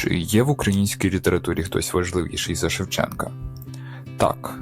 Чи є в українській літературі хтось важливіший за Шевченка? Так.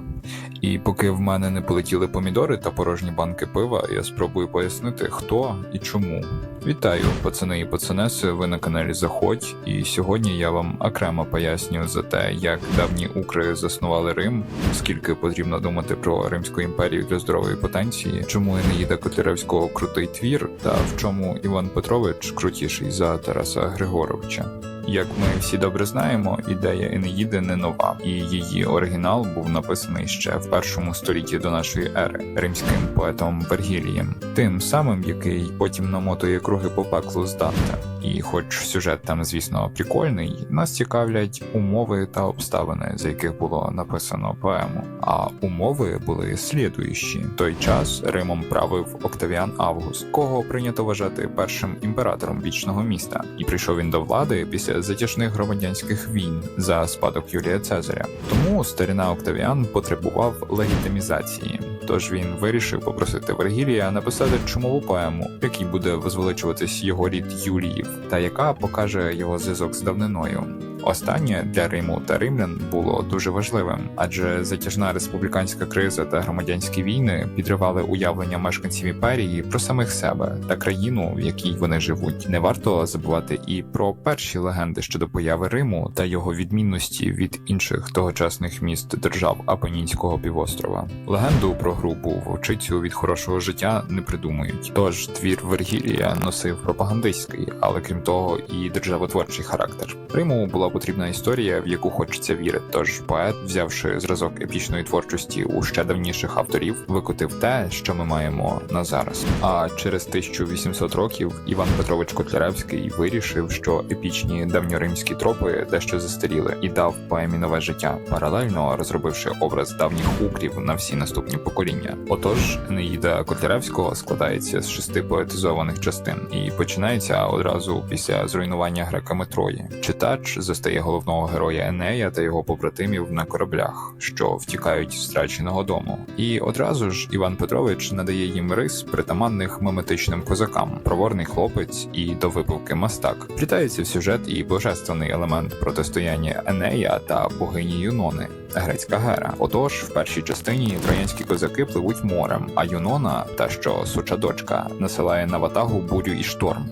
І поки в мене не полетіли помідори та порожні банки пива, я спробую пояснити, хто і чому. Вітаю, пацани і пацанеси, ви на каналі Заходь, і сьогодні я вам окремо поясню за те, як давні укри заснували Рим, скільки потрібно думати про Римську імперію для здорової потенції, чому Енеїда Котляревського крутий твір, та в чому Іван Петрович крутіший за Тараса Григоровича. Як ми всі добре знаємо, ідея Енеїди не нова, і її оригінал був написаний ще в першому столітті до нашої ери римським поетом Вергілієм, тим самим, який потім намотує круги по пеклу з Данте. І, хоч сюжет там, звісно, прикольний, нас цікавлять умови та обставини, за яких було написано поему. А умови були слідуючі: В той час Римом правив Октавіан Август, кого прийнято вважати першим імператором вічного міста, і прийшов він до влади після затяжних громадянських війн за спадок Юлія Цезаря. Тому старина Октавіан потребував легітимізації. Тож він вирішив попросити Вергілія написати чумову поему, в якій буде возвеличуватись його рід Юліїв, та яка покаже його зв'язок з давниною. Останнє для Риму та римлян було дуже важливим, адже затяжна республіканська криза та громадянські війни підривали уявлення мешканців імперії про самих себе та країну, в якій вони живуть. Не варто забувати і про перші легенди щодо появи Риму та його відмінності від інших тогочасних міст держав Апенінського півострова. Легенду про групу вовчицю від хорошого життя не придумують. Тож твір Вергілія носив пропагандистський, але крім того, і державотворчий характер. Риму була потрібна історія, в яку хочеться вірити. Тож поет, взявши зразок епічної творчості у ще давніших авторів, викотив те, що ми маємо на зараз. А через 1800 років Іван Петрович Котляревський вирішив, що епічні давньоримські тропи дещо застаріли і дав поемі нове життя, паралельно розробивши образ давніх укрів на всі наступні покоління. Отож, Енеїда Котляревського складається з шести поетизованих частин і починається одразу після зруйнування греками Трої. Читач застає головного героя Енея та його побратимів на кораблях, що втікають з втраченого дому. І одразу ж Іван Петрович надає їм рис притаманних меметичним козакам, проворний хлопець і до випивки мастак. Плітається в сюжет і божественний елемент протистояння Енея та богині Юнони. Грецька гера. Отож, в першій частині троянські козаки пливуть морем, а Юнона, та що суча дочка, насилає на ватагу бурю і шторм.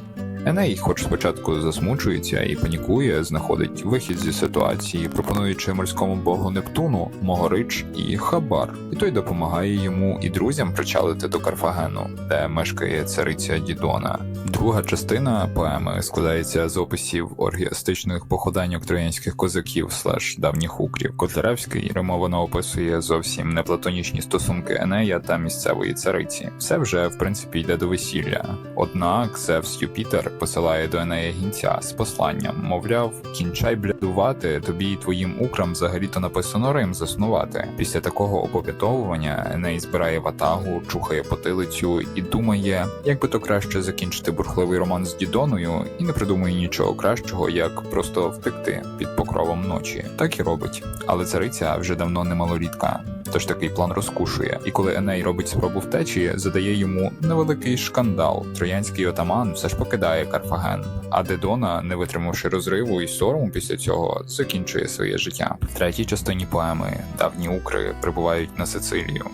Еней, хоч спочатку засмучується і панікує, знаходить вихід зі ситуації, пропонуючи морському богу Нептуну Могорич і Хабар, і той допомагає йому і друзям причалити до Карфагену, де мешкає цариця Дідона. Друга частина поеми складається з описів оргіастичних походаньок троянських козаків слеш давніх укрів. Котляревський римовано описує зовсім не платонічні стосунки Енея та місцевої цариці. Все вже в принципі йде до весілля. Однак Зевс Юпітер посилає до Енея гінця з посланням, мовляв, кінчай блядувати, тобі і твоїм украм взагалі-то написано Рим заснувати. Після такого опобітовування Еней збирає ватагу, чухає потилицю і думає, як би то краще закінчити бурхливий роман з Дідоною, і не придумує нічого кращого, як просто втекти під покровом ночі. Так і робить. Але цариця вже давно не малолітка. Тож такий план розкушує, і коли Еней робить спробу втечі, задає йому невеликий шкандал. Троянський отаман все ж покидає Карфаген, а Дедона, не витримавши розриву і сорому після цього, закінчує своє життя. В третій частині поеми давні укри прибувають на Сицилію.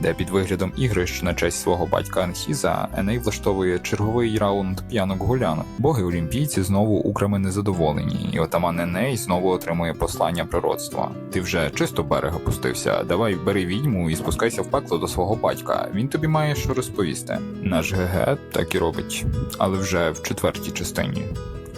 Де під виглядом ігрищ на честь свого батька Анхіза Еней влаштовує черговий раунд п'янок гулянок. Боги олімпійці знову украми незадоволені, і отаман Еней знову отримує послання пророцтва. Ти вже чисто берега пустився. Давай бери відьму і спускайся в пекло до свого батька. Він тобі має що розповісти. Наш ГГ так і робить, але вже в четвертій частині.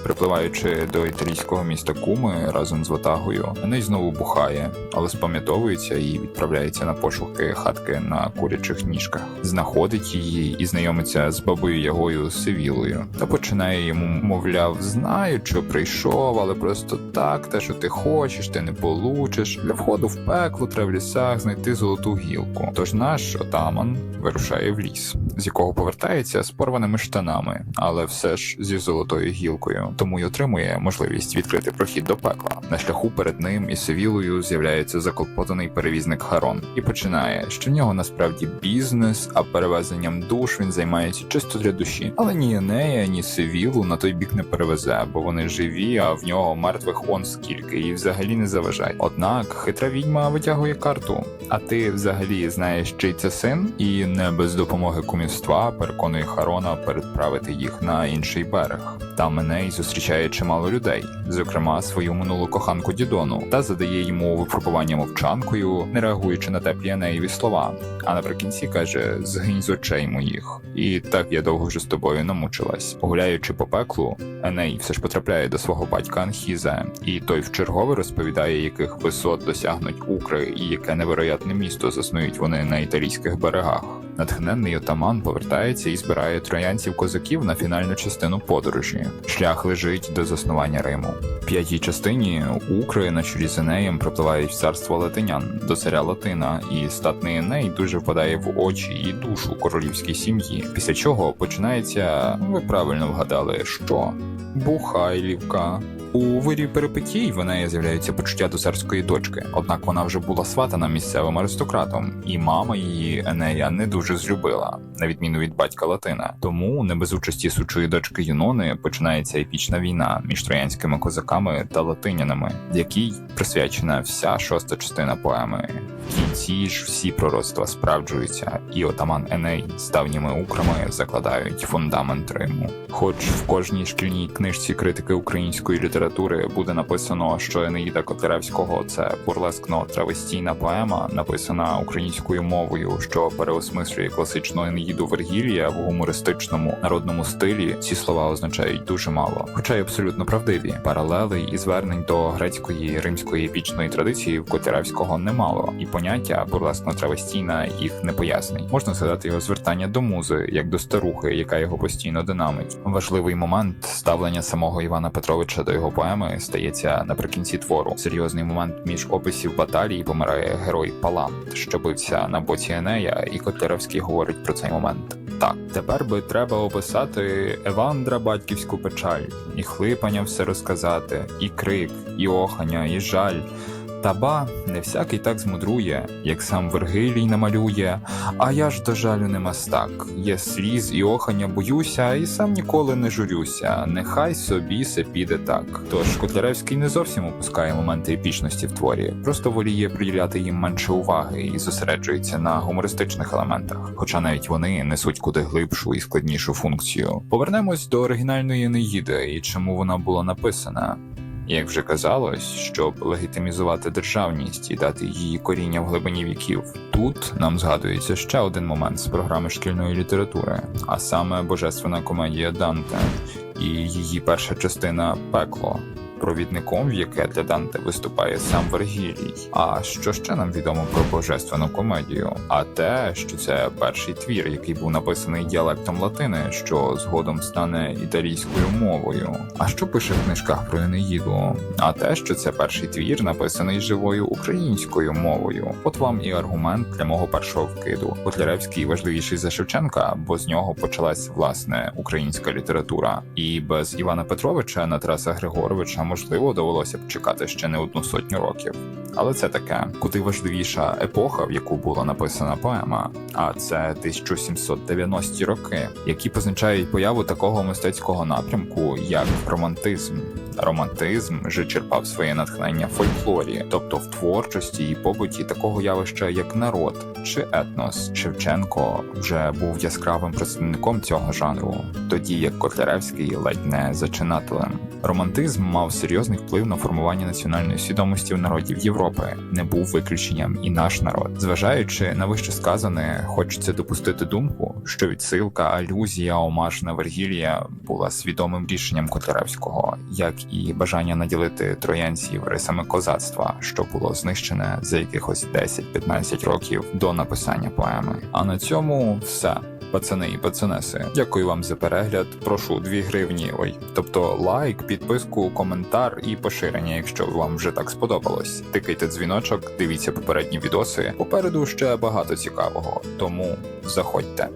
Припливаючи до італійського міста Куми разом з ватагою, Еней знову бухає, але спам'ятовується і відправляється на пошуки хатки на курячих ніжках, знаходить її і знайомиться з бабою Ягою Сивілою, та починає йому, мовляв, знаю, що прийшов, але просто так, те, що ти хочеш, ти не получиш. Для входу в пекло треба в лісах знайти золоту гілку. Тож наш отаман вирушає в ліс, з якого повертається з порваними штанами, але все ж зі золотою гілкою. Тому й отримує можливість відкрити прохід до пекла. На шляху перед ним і Севілою з'являється заклопотаний перевізник Харон і починає, що в нього насправді бізнес, а перевезенням душ він займається чисто для душі. Але ні Енея, ні Севілу на той бік не перевезе, бо вони живі, а в нього мертвих он скільки, і взагалі не заважають. Однак хитра відьма витягує карту. А ти взагалі знаєш, чий це син, і не без допомоги кумівства переконує Харона передправити їх на інший берег. Там Еней зустрічає чимало людей, зокрема свою минулу коханку Дідону, та задає йому випробування мовчанкою, не реагуючи на теплі Енеєві слова. А наприкінці каже: згинь з очей моїх. І так я довго вже з тобою намучилась. Гуляючи по пеклу, Еней все ж потрапляє до свого батька Анхіза, і той вчергове розповідає, яких висот досягнуть Укри і яке невероятне місто заснують вони на італійських берегах. Натхненний отаман повертається і збирає троянців козаків на фінальну частину подорожі. Шлях лежить до заснування Риму. В п'ятій частині Укри на чолі з Енеєм пропливають в царство латинян до царя Латина, і статний Еней дуже впадає в очі і душу королівській сім'ї. Після чого починається, ви правильно вгадали, що Бухайлівка. У вирі перипетій в неї з'являється почуття до царської дочки, однак вона вже була сватана місцевим аристократом, і мама її Енея не дуже злюбила, на відміну від батька Латина. Тому не без участі сучої дочки Юнони починається епічна війна між троянськими козаками та латинянами, якій присвячена вся шоста частина поеми. Кінці ж всі пророцтва справджуються, і отаман Еней з давніми украми закладають фундамент Риму. Хоч в кожній шкільній книжці критики української літератури буде написано, що Енеїда Котляревського це бурлескно травестійна поема, написана українською мовою, що переосмислює класичну Енеїду Вергілія в гумористичному народному стилі. Ці слова означають дуже мало, хоча й абсолютно правдиві. Паралелей і звернень до грецької римської епічної традиції в Котляревського немало, і поняття бурлескно травестійна їх не пояснить. Можна згадати його звертання до музи, як до старухи, яка його постійно динамить. Важливий момент ставлення самого Івана Петровича до його поеми стається наприкінці твору. Серйозний момент між описів баталії помирає герой Палант, що бився на боці Енея, і Котляревський говорить про цей момент. Так, тепер би треба описати Евандра батьківську печаль, і хлипання все розказати, і крик, і охання, і жаль. Та ба, не всякий так змудрує, як сам Вергилій намалює, а я ж до жалю не мастак. Є сліз і охання боюся, і сам ніколи не журюся. Нехай собі се піде так. Тож Котляревський не зовсім опускає моменти епічності в творі, просто воліє приділяти їм менше уваги і зосереджується на гумористичних елементах, хоча навіть вони несуть куди глибшу і складнішу функцію. Повернемось до оригінальної Енеїди і чому вона була написана. Як вже казалось, щоб легітимізувати державність і дати її коріння в глибині віків. Тут нам згадується ще один момент з програми шкільної літератури, а саме божественна комедія Данте і її перша частина Пекло. Провідником, в яке для Данте виступає сам Вергілій. А що ще нам відомо про божественну комедію? А те, що це перший твір, який був написаний діалектом латини, що згодом стане італійською мовою. А що пише в книжках про Енеїду? А те, що це перший твір, написаний живою українською мовою. От вам і аргумент для мого першого вкиду. Котляревський важливіший за Шевченка, бо з нього почалась власне українська література. І без Івана Петровича на Тараса Григоровича можливо довелося б чекати ще не одну сотню років. Але це таке, куди важливіша епоха, в яку була написана поема, а це 1790-ті роки, які позначають появу такого мистецького напрямку, як романтизм. Романтизм же черпав своє натхнення в фольклорі, тобто в творчості і побуті такого явища, як народ чи етнос. Шевченко вже був яскравим представником цього жанру, тоді як Котляревський ледь не зачинателем. Романтизм мав серйозний вплив на формування національної свідомості в народів Європи, не був виключенням і наш народ. Зважаючи на вище сказане, хочеться допустити думку, що відсилка, алюзія, омаж на Вергілія була свідомим рішенням Котляревського, як і бажання наділити троянців рисами козацтва, що було знищене за якихось 10-15 років до написання поеми. А на цьому все. Пацани і пацанеси, дякую вам за перегляд. Прошу 2 гривні. Ой, тобто лайк, підписку, коментар і поширення, якщо вам вже так сподобалось. Тикайте дзвіночок, дивіться попередні відоси. Попереду ще багато цікавого, тому заходьте.